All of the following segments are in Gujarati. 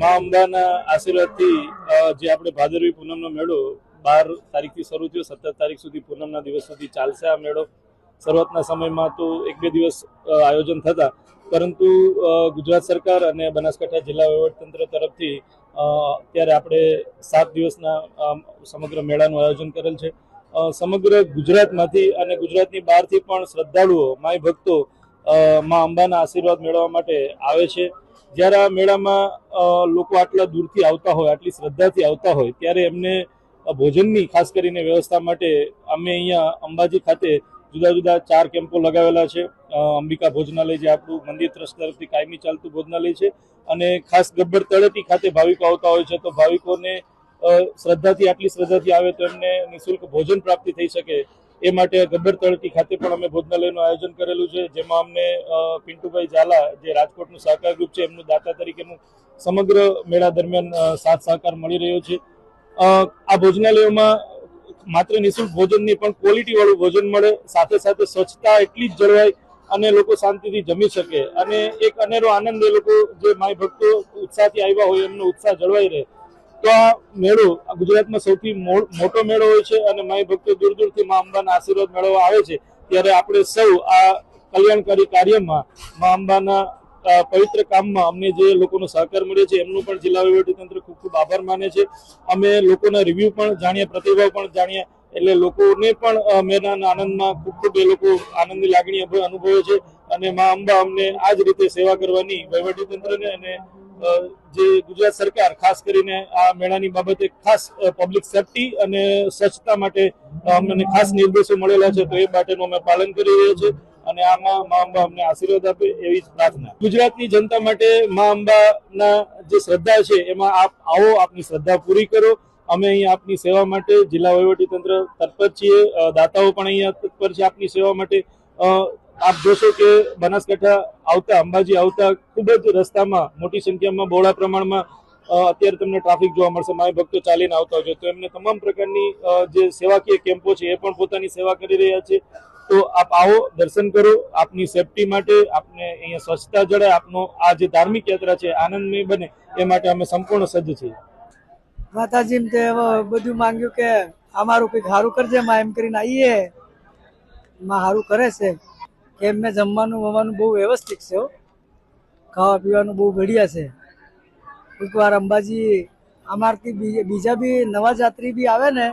મા અંબાના આશીર્વાદથી જે આપણે ભાદરવી પૂનમનો મેળો બાર તારીખથી શરૂ થયો, સત્તર તારીખ સુધી પૂનમના દિવસ સુધી ચાલશે આ મેળો. શરૂઆતના સમયમાં તો એક બે દિવસ આયોજન થતા, પરંતુ ગુજરાત સરકાર અને બનાસકાંઠા જિલ્લા વહીવટતંત્ર તરફથી અત્યારે આપણે સાત દિવસના સમગ્ર મેળાનું આયોજન કરેલ છે. સમગ્ર ગુજરાતમાંથી અને ગુજરાતની બહારથી પણ શ્રદ્ધાળુઓ માય ભક્તો મા અંબાના આશીર્વાદ મેળવવા માટે આવે છે. જ્યારે આ મેળામાં લોકો આટલા દૂરથી આવતા હોય, આટલી શ્રદ્ધાથી આવતા હોય, ત્યારે એમને ભોજનની ખાસ કરીને વ્યવસ્થા માટે અમે અહીંયા અંબાજી ખાતે જુદા જુદા ચાર કેમ્પો લગાવેલા છે. અંબિકા ભોજનાલય જે આપણું મંદિર ટ્રસ્ટ તરફથી કાયમી ચાલતું ભોજનાલય છે અને ખાસ ગબ્બર તળેટી ખાતે ભાવિકો આવતા હોય છે, તો ભાવિકોને શ્રદ્ધાથી, આટલી શ્રદ્ધાથી આવે તો એમને નિઃશુલ્ક ભોજન પ્રાપ્તિ થઈ શકે. એ માટે ગબ્બર તળેટી ખાતે પણ અમે ભોજનાલયનું આયોજન કરેલું છે, જેમાં અમને પિન્ટુભાઈ ઝાલા, જે રાજકોટનું સહકાર ગ્રુપ છે, એમનું દાતા તરીકેનું સમગ્ર મેળા દરમિયાન સાથ સહકાર મળી રહ્યો છે. આ ભોજનાલયોમાં માત્ર નિઃશુલ્ક ભોજનની પણ ક્વોલિટી વાળું ભોજન મળે, સાથે સાથે સ્વચ્છતા એટલી જ જળવાય અને લોકો શાંતિથી જમી શકે. અને એક અનેરો આનંદ એ લોકો, જે માય ભક્તો ઉત્સાહથી આવ્યા હોય, એમનો ઉત્સાહ જળવાઈ રહે. તો આ મેળો ગુજરાતમાં સૌથી મોટો મેળો હોય છે અને માય ભક્તો દૂર દૂરથી મા અંબાના આશીર્વાદ મેળવવા આવે છે, ત્યારે આપણે સૌ આ કલ્યાણકારી કાર્યમાં મા અંબાના પવિત્ર કામમાં અમને જે લોકોનો સહકાર મળ્યો છે, એમનું પણ જિલ્લા વહીવટીતંત્ર ખૂબ ખૂબ આભાર માને છે. અમે લોકોના રિવ્યુ પણ જાણ્યા પ્રતિભાવ પણ જાણ્યા એટલે લોકોને પણ મેળાના આનંદમાં ખૂબ ખૂબ એ લોકો આનંદની લાગણી અનુભવે છે. અને મા અંબા અમને આ જ રીતે સેવા કરવાની વહીવટીતંત્રને અને જે ગુજરાત સરકાર, ખાસ કરીને આ મેળાની બાબતે ખાસ પબ્લિક સેફટી અને સ્વચ્છતા માટે અમને ખાસ નિર્દેશો મળેલા છે, તો એ માટેનું અમે પાલન કરી રહ્યા છીએ અને આમાં મા અંબા અમને આશીર્વાદ આપે એવી જ પ્રાર્થના. ગુજરાતની જનતા માટે મા અંબાના જે શ્રદ્ધા છે, એમાં આપ આવો, આપની શ્રદ્ધા પૂરી કરો. અમે અહીંયા આપની સેવા માટે જિલ્લા વહીવટી તંત્ર તત્પર છીએ દાતાઓ પણ અહીંયા તત્પર છે આપની સેવા માટે. આપ જોશો કે બનાસકાંઠા આવતા, અંબાજી આવતા ખૂબ જ રસ્તામાં, મોટી સંખ્યામાં બહોળા પ્રમાણમાં અત્યારે તમને ટ્રાફિક જોવા મળશે. માય ભક્તો ચાલીને આવતા હોય છે. તો એમને તમામ પ્રકારની જે સેવાકીય કેમ્પો છે, એ પણ પોતાની સેવા કરી રહ્યા છે. તો આપ આવો, દર્શન કરો, આપની સેફટી માટે, આપને અહીંયા સ્વચ્છતા જળે આપનો આ જે ધાર્મિક યાત્રા છે, આનંદમય બને, એ માટે અમે સંપૂર્ણ સજ્જ છીએ. માતાજી તે બધું માંગ્યું કે અમારું કંઈક સારું કરજે, માં એમ કરીને આવીએ માં સારું કરે છે. કે એમને જમવાનું વમવાનું બહુ વ્યવસ્થિત છે ખાવા પીવાનું બહુ બઢિયા છે. એકવાર અંબાજી અમારથી બીજા બી નવા જાત્રી બી આવે ને,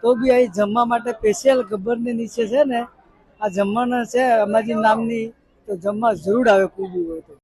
તો બી અહીં જમવા માટે સ્પેશિયલ ગબ્બરની નીચે છે ને, આ જમવાના છે અંબાજી નામની, તો જમવા જરૂર આવે કોઈ બી હોય તો.